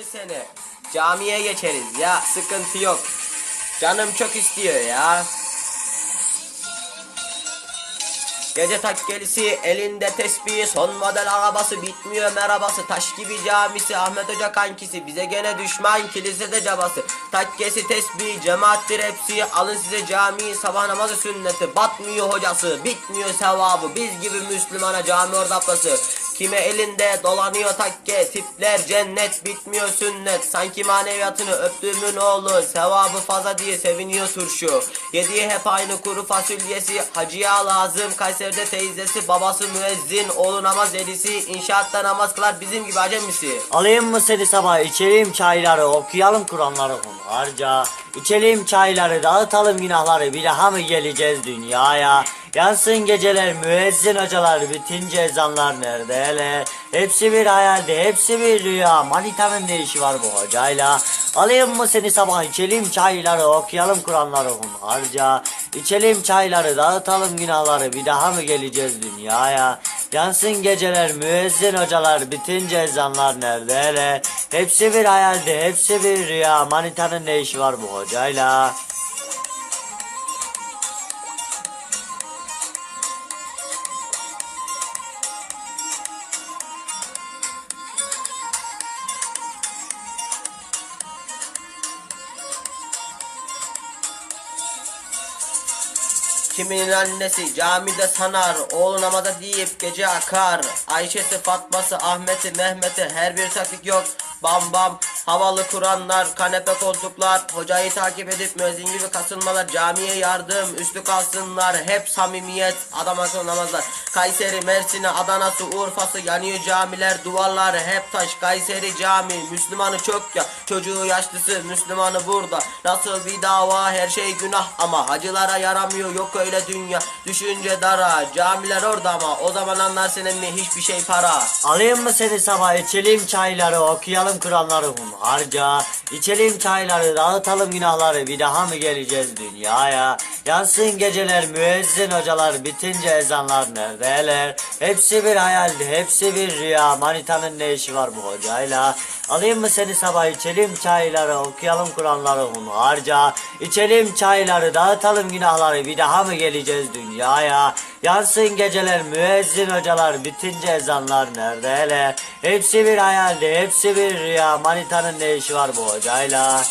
mı seni? Camiye geçeriz ya sıkıntı yok. Canım çok istiyor ya. Gece takkelisi elinde tesbihi son model arabası bitmiyor merhabası. Taş gibi camisi Ahmet Hoca kankisi. Bize gene düşman kilisede cabası. Takkesi tesbih cemaattir hepsi alın size cami sabah namazı sünneti. Batmıyor hocası bitmiyor sevabı. Biz gibi Müslümana cami orada ablası Kime elinde dolanıyor takke? Tipler cennet bitmiyor sünnet. Sanki maneviyatını öptüğümün oğlu sevabı fazla diye seviniyor turşu. Yediği hep aynı kuru fasulyesi. Hacıya lazım Kayseri'de teyzesi babası müezzin oğlu namaz delisi inşaatta namaz kılar bizim gibi acemisi. Alayım mı seni sabah? İçelim çayları okuyalım Kur'anları hunharca. İçelim çayları dağıtalım günahları. Bir daha mı geleceğiz dünyaya Yansın geceler müezzin hocalar bitince ezanlar nerede hele? Hepsi bir hayalde hepsi bir rüya. Manitanın ne işi var bu hocayla? Alayım mı seni sabah içelim çayları okuyalım Kur'anları hunharca. İçelim çayları dağıtalım günahları bir daha mı geleceğiz dünyaya? Yansın geceler müezzin hocalar bitince ezanlar nerede hele? Hepsi bir hayalde hepsi bir rüya. Manitanın ne işi var bu hocayla Kiminin annesi camide sanar Oğlu namaza deyip gece akar. Ayşe'si Fatma'sı Ahmet'i Mehmet'i Her bir taktik yok. Bam bam havalı Kur'anlar kanepe koltuklar Hocayı takip edip müezzin gibi kasılmalar Camiye yardım üstü kalsınlar Hep samimiyet. Adam akıllı namazlar Kayseri Mersin'i Adana'sı Urfa'sı Yanıyor camiler duvarlar hep taş. Kayseri cami Müslümanı çok ya Çocuğu yaşlısı Müslümanı burada Nasıl bir dava her şey günah ama Hacılara yaramıyor yok öyle dünya. Düşünce dara camiler orada ama O zaman anlarsın emmi hiçbir şey para. Alayım mı seni sabah içelim çayları okuyalım Kur'anları hunharca İçelim çayları dağıtalım günahları. Bir daha mı geleceğiz dünyaya? Yansın geceler müezzin hocalar. Bitince ezanlar neredeler? Hepsi bir hayaldi hepsi bir rüya. Manitanın ne işi var bu hocayla Alayım mı seni sabah içelim çayları okuyalım Kur'anları hunharca İçelim çayları dağıtalım günahları bir daha mı geleceğiz dünyaya? Yansın geceler müezzin hocalar bitince ezanlar nerede hele? Hepsi bir hayaldi hepsi bir rüya. Manitanın ne işi var bu hocayla